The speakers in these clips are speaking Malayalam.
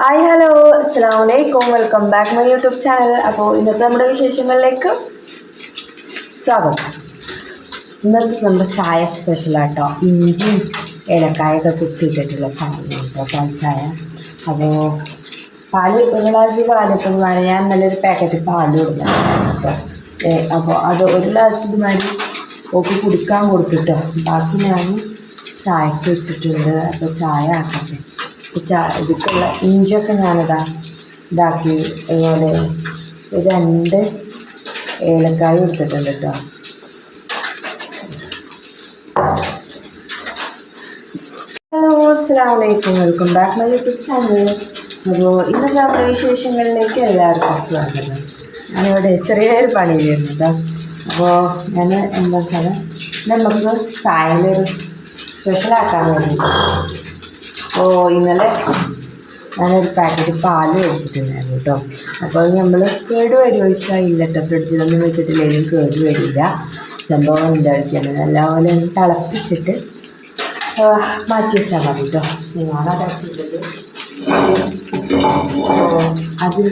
ഹായ് ഹലോ അസ്സാം വലൈക്കും welcome back my YouTube channel അപ്പോൾ ഇന്നത്തെ നമ്മുടെ വിശേഷങ്ങളിലേക്ക് സ്വാഗതം. ഇന്നത്തെ നമ്മുടെ ചായ സ്പെഷ്യലാട്ടോ ഇഞ്ചി ഏലക്കായൊക്കെ കുത്തിയിട്ടിട്ടുള്ള ചായ കേട്ടോ പാൽ ചായ. അപ്പോൾ പാൽ ഒരു ഗ്ലാസ് പാലിപ്പം ഞാൻ നല്ലൊരു പാക്കറ്റ് പാൽ കൊടുക്കാം അപ്പോൾ അത് ഒരു ഗ്ലാസ് ഇതുമാതിരി ഓക്ക് കുടിക്കാൻ കൊടുത്തിട്ടോ. ബാക്കി ഞാൻ ചായക്ക് വെച്ചിട്ടുണ്ട്. അപ്പോൾ ചായ ആക്കട്ടെ. ഇതിക്കുള്ള ഇഞ്ചൊക്കെ ഞാനിതാ ഇതാക്കി അതുപോലെ രണ്ട് ഏലക്കായ എടുത്തിട്ടുണ്ട് കേട്ടോ ഹലോ അസ്സാം വലൈക്കും welcome back my YouTube channel അപ്പോൾ ഇന്നത്തെ നമ്മുടെ വിശേഷങ്ങളിലേക്ക് എല്ലാവർക്കും സ്വാഗതം. ഞാനിവിടെ ചെറിയൊരു പണിയിലായിരുന്നു കേട്ടോ അപ്പോൾ ഞാൻ എന്താ വെച്ചാൽ നമുക്ക് ചായയിലൊരു സ്പെഷ്യലാക്കാൻ വേണ്ടിയിട്ട് അപ്പോൾ ഇന്നലെ ഞാനൊരു പാക്കറ്റ് പാൽ മേടിച്ചിട്ടുണ്ടായിരുന്നു കേട്ടോ അപ്പോൾ നമ്മൾ കേട് വരും ചോദിച്ചാൽ ഇല്ലട്ടോ ഫ്രിഡ്ജിലൊന്നും വെച്ചിട്ടില്ലെങ്കിലും കേട് വരില്ല. സംഭവം ഉണ്ടാക്കിയാണ് നല്ലപോലെ തിളപ്പിച്ചിട്ട് മാറ്റി വെച്ചാൽ മതി കേട്ടോ ഞാനത് വെച്ചിട്ടുണ്ട് അപ്പോൾ അതിൽ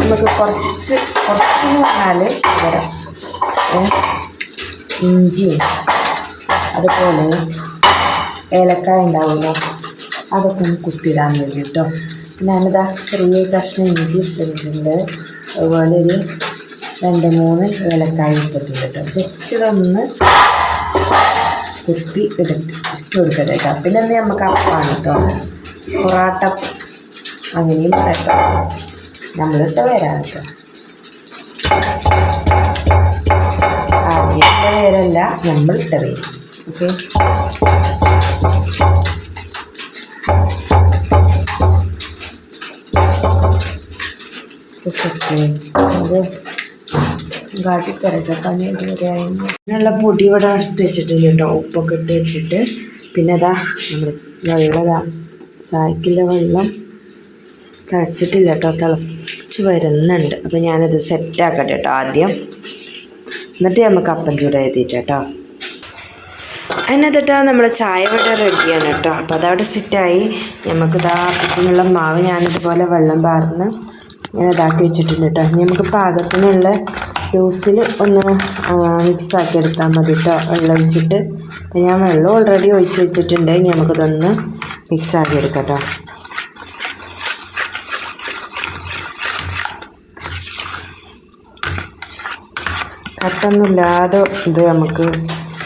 നമുക്ക് കുറച്ച് കുറച്ചെന്ന് പറഞ്ഞാൽ ശകലം ഇഞ്ചി അതുപോലെ ഏലക്കായ ഉണ്ടാവുമല്ലോ. അതൊക്കെ ഒന്ന് കുത്തിയിടാൻ വേണ്ടിയിട്ടോ ഞാനിതാ ചെറിയ കഷ്ണം ഇഞ്ചി ഇട്ടിട്ടുണ്ട്. അതുപോലെ ഒരു രണ്ട് മൂന്ന് ഏലക്കായ ഇട്ടിട്ടുണ്ട് കേട്ടോ. ജസ്റ്റ് ഇതൊന്ന് കുത്തി ഇട്ട് കൊടുക്കട്ടെ കേട്ടോ. പിന്നെ നമുക്ക് അപ്പാണ് കേട്ടോ. പൊറാട്ട അങ്ങനെയും പറയട്ടോ നമ്മളിട്ട് വരാം കേട്ടോ. ആദ്യത്തെ പേരല്ല നമ്മളിട്ട പേര് ഓക്കെ സെറ്റ് നല്ല പൊടി ഇവിടെ എടുത്ത് വെച്ചിട്ടുണ്ട് കേട്ടോ ഉപ്പൊക്കെ ഇട്ട് വെച്ചിട്ട് പിന്നെ അതാ നമ്മുടെ വെള്ളതാ ചായക്കുള്ള വെള്ളം തിളച്ചിട്ടില്ല കേട്ടോ. തിളച്ച് വരുന്നുണ്ട്. അപ്പോൾ ഞാനത് സെറ്റാക്കട്ടെ കേട്ടോ ആദ്യം. എന്നിട്ട് നമുക്ക് അപ്പം എഴുതിയിട്ട് കേട്ടോ. അതിനകത്തിട്ട് നമ്മുടെ ചായ ഇവിടെ റെഡിയാണ് കേട്ടോ. അപ്പോൾ അതവിടെ സെറ്റായി നമുക്കിതാ അപ്പത്തിനുള്ള മാവ് ഞാനിതുപോലെ വെള്ളം പാർന്ന് ഇങ്ങനെ ഇതാക്കി വെച്ചിട്ടുണ്ട് കേട്ടോ ഇനി നമുക്ക് പാകത്തിനുള്ള ജ്യൂസിൽ ഒന്ന് മിക്സ് ആക്കി എടുത്താൽ മതി കേട്ടോ വെള്ളം ഒഴിച്ചിട്ട്. ഞാൻ വെള്ളം ഓൾറെഡി ഒഴിച്ച് വെച്ചിട്ടുണ്ട്. ഇനി നമുക്കിതൊന്ന് മിക്സ് ആക്കി എടുക്കാം കേട്ടോ കട്ടൊന്നുമില്ലാതെ ഇത് നമുക്ക്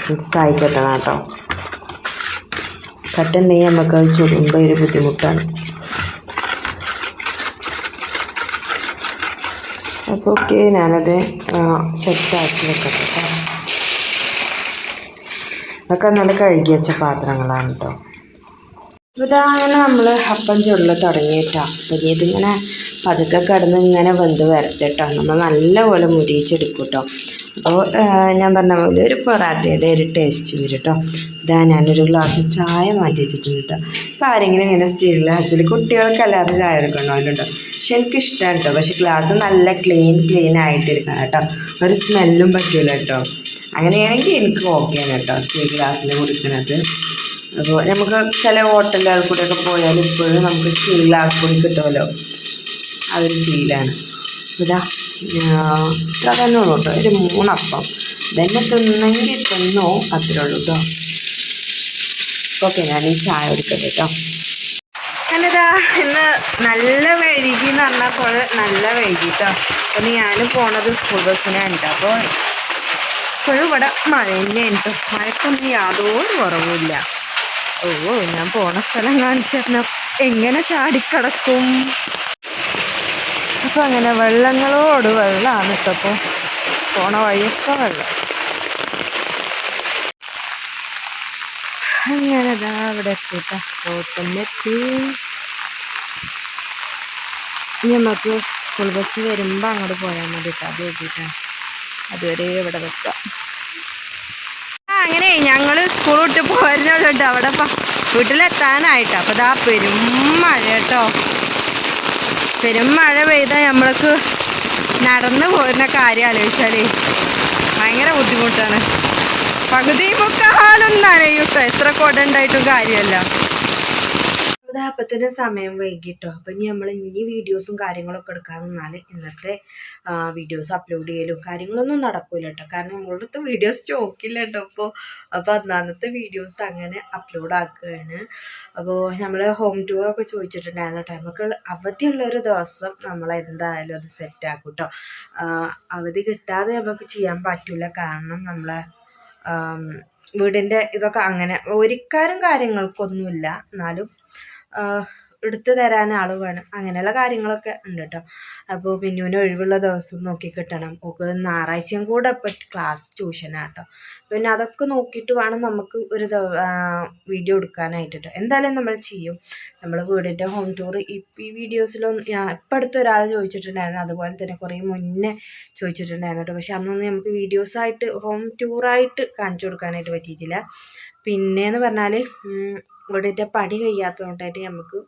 മിക്സ് ആയി കേട്ടോ കട്ടുണ്ടെങ്കിൽ നമുക്ക് അത് ചുടുമ്പോൾ ഒരു ബുദ്ധിമുട്ടാണ്. അപ്പോൾ ഓക്കെ ഞാനത് സെറ്റാക്കി വെക്കട്ടെ കേട്ടോ നല്ല കഴുകി വെച്ച പാത്രങ്ങളാണ് കേട്ടോ അപ്പോൾ ഇതാ അങ്ങനെ നമ്മൾ അപ്പം ചുരുള തുടങ്ങിയിട്ടോ. അപ്പോൾ ഇതിങ്ങനെ പതുക്കെ കിടന്ന് ഇങ്ങനെ വെന്ത് വരട്ടെ കേട്ടോ നമ്മൾ നല്ലപോലെ മുരിയിച്ചെടുക്കും കേട്ടോ അപ്പോൾ ഞാൻ പറഞ്ഞ പോലെ ഒരു പൊറാട്ടയുടെ ഒരു ടേസ്റ്റ് വരും കേട്ടോ ഇതാ ഞാനൊരു ഗ്ലാസ് ചായ മാറ്റി വെച്ചിട്ടുണ്ട് കേട്ടോ അപ്പോൾ ആരെങ്കിലും ഇങ്ങനെ സ്റ്റീൽ ഗ്ലാസ്സിൽ കുട്ടികൾക്ക് അല്ലാതെ ചായ എടുക്കണമല്ലോ പക്ഷെ എനിക്ക് ഇഷ്ടമാണ് കേട്ടോ പക്ഷെ ഗ്ലാസ് നല്ല ക്ലീൻ ക്ലീൻ ആയിട്ടിരിക്കണം കേട്ടോ. ഒരു സ്മെല്ലും പറ്റില്ല കേട്ടോ അങ്ങനെയാണെങ്കിൽ എനിക്ക് ആണ് കേട്ടോ സ്റ്റീൽ ഗ്ലാസ്സിൽ കുടിക്കുന്നത് അപ്പോൾ നമുക്ക് ചില ഹോട്ടലുകൾ കൂടെയൊക്കെ പോയാൽ ഇപ്പോഴും നമുക്ക് സ്റ്റീൽ ഗ്ലാസ് കൂടി കിട്ടുമല്ലോ അതൊരു ഫീലാണ് ഇതാ ഇത്ര തന്നെ ഉള്ളൂ കേട്ടോ ഒരു മൂന്നപ്പം. ഇതന്നെ തിന്നെങ്കിൽ തിന്നോ അത്രേ ഉള്ളൂ കേട്ടോ ഓക്കെ ഞാൻ ഈ ചായ എടുക്കട്ടെ കേട്ടോ അല്ലതാ ഇന്ന് നല്ല വൈകി എന്ന് പറഞ്ഞാൽ പോലെ നല്ല വൈകിട്ടോ. അപ്പം ഞാൻ പോണത് സ്കൂൾ ബസ്സിനാണ് കേട്ടോ അപ്പോൾ ഇപ്പോഴും ഇവിടെ മഴ തന്നെയാണ് മഴക്കൊന്നും യാതൊരു കുറവുമില്ല ഓ ഞാൻ പോണ സ്ഥലം കാണിച്ചിരുന്ന എങ്ങനെ ചാടിക്കിടക്കും? അപ്പം അങ്ങനെ വെള്ളങ്ങളോട് വെള്ളമാണ് കേട്ടോ പോണ വഴിയൊക്കെ വെള്ളം. അങ്ങനെ അവിടെ എത്തിട്ടാ റോട്ടിലെത്തി ഇനി നമുക്ക് സ്കൂൾ ബസ് വരുമ്പോൾ അങ്ങോട്ട് പോയാൽ മതി അത് എഴുതിയിട്ടാണ് അതുവരെ ഇവിടെ വെക്കാം. അങ്ങനെ ഞങ്ങൾ സ്കൂൾ വിട്ട് പോരുന്നുള്ളൂ കേട്ടോ അവിടെ വീട്ടിലെത്താനായിട്ട്. അപ്പോൾ ഇതാ പെരും മഴ കേട്ടോ പെരും മഴ പെയ്താൽ നമ്മൾക്ക് നടന്നു പോരുന്ന കാര്യം ആലോചിച്ചാലേ ഭയങ്കര ബുദ്ധിമുട്ടാണ്. പകുതി മുക്കാലും അറിയൂട്ടോ എത്ര കൊട ഉണ്ടായിട്ടും കാര്യമല്ല അത് അപ്പത്തിന് സമയം വൈകിട്ടോ. അപ്പം ഇനി നമ്മൾ ഇനി വീഡിയോസും കാര്യങ്ങളൊക്കെ എടുക്കാൻ നിന്നാൽ ഇന്നത്തെ വീഡിയോസ് അപ്ലോഡ് ചെയ്യലും കാര്യങ്ങളൊന്നും നടക്കില്ല കേട്ടോ കാരണം നമ്മളടുത്ത് വീഡിയോസ് സ്റ്റോക്കില്ല കേട്ടോ ഇപ്പോൾ അപ്പോൾ അന്നാന്നത്തെ വീഡിയോസ് അങ്ങനെ അപ്ലോഡ് ആക്കുകയാണ് അപ്പോൾ നമ്മൾ ഹോം ടൂർ ഒക്കെ ചോദിച്ചിട്ടുണ്ടായിരുന്ന കേട്ടോ നമുക്ക് അവധിയുള്ള ഒരു ദിവസം നമ്മൾ എന്തായാലും അത് സെറ്റ് ആക്കും കേട്ടോ അവധി കിട്ടാതെ നമുക്ക് ചെയ്യാൻ പറ്റില്ല കാരണം നമ്മളെ വീടിന്റെ ഇതൊക്കെ അങ്ങനെ ഒരിക്കാനും കാര്യങ്ങൾക്കൊന്നുമില്ല. എന്നാലും എടുത്തു തരാൻ ആൾ വേണം. അങ്ങനെയുള്ള കാര്യങ്ങളൊക്കെ ഉണ്ട് കേട്ടോ അപ്പോൾ പിന്നുവിന് ഒഴിവുള്ള ദിവസം നോക്കി കിട്ടണം. ഓക്ക് ഞായറാഴ്ചയും കൂടെ ഇപ്പം ക്ലാസ് ട്യൂഷനാണ് കേട്ടോ പിന്നെ അതൊക്കെ നോക്കിയിട്ട് വേണം നമുക്ക് ഒരു വീഡിയോ എടുക്കാനായിട്ട് കേട്ടോ എന്തായാലും നമ്മൾ ചെയ്യും. നമ്മൾ വീടിന്റെ ഹോം ടൂർ ഈ വീഡിയോസിലൊന്നും ഞാൻ ഇപ്പം അടുത്ത് ഒരാൾ ചോദിച്ചിട്ടുണ്ടായിരുന്നു. അതുപോലെ തന്നെ കുറേ മുന്നേ ചോദിച്ചിട്ടുണ്ടായിരുന്നു കേട്ടോ പക്ഷെ അന്നൊന്നും നമുക്ക് വീഡിയോസായിട്ട് ഹോം ടൂറായിട്ട് കാണിച്ചു കൊടുക്കാനായിട്ട് പറ്റിയിട്ടില്ല. പിന്നെയെന്ന് പറഞ്ഞാൽ ഇവിടുത്തെ പണി കഴിയാത്തതുകൊണ്ടായിട്ട് നമുക്ക്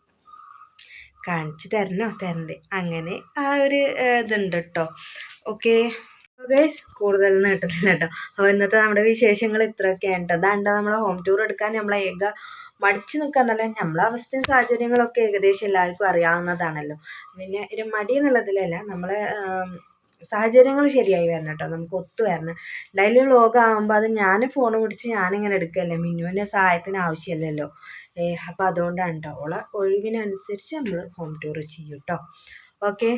കാണിച്ചു തരണോ തരണ്ടേ. അങ്ങനെ ആ ഒരു ഇതുണ്ട് കേട്ടോ ഓക്കെ. ഗൈസ് കൂടുതൽ നേട്ടത്തില്ല കേട്ടോ അപ്പോൾ ഇന്നത്തെ നമ്മുടെ വിശേഷങ്ങൾ ഇത്രയൊക്കെയാണ് കേട്ടോ അതാണ്ട് നമ്മളെ ഹോം ടൂർ എടുക്കാൻ? നമ്മളെ ഏക മടിച്ചു നിൽക്കാന്നല്ല നമ്മളെ അവസ്ഥയും സാഹചര്യങ്ങളൊക്കെ ഏകദേശം എല്ലാവർക്കും അറിയാവുന്നതാണല്ലോ. പിന്നെ ഒരു മടി എന്നുള്ളതിലല്ല നമ്മളെ സാഹചര്യങ്ങൾ ശരിയായി വരണം കേട്ടോ. നമുക്ക് ഒത്തു വരണം. ഡെയിലി വ്ളോഗ് അത് ഞാൻ ഫോൺ പിടിച്ച് ഞാനിങ്ങനെ എടുക്കല്ലേ? മിന്നുവിന്റെ സഹായത്തിന് ആവശ്യമില്ലല്ലോ അപ്പോൾ അതുകൊണ്ടാണ് കേട്ടോ ഓളെ ഒഴിവിനനുസരിച്ച് നമ്മൾ ഹോം ടൂർ ചെയ്യും കേട്ടോ ഓക്കെ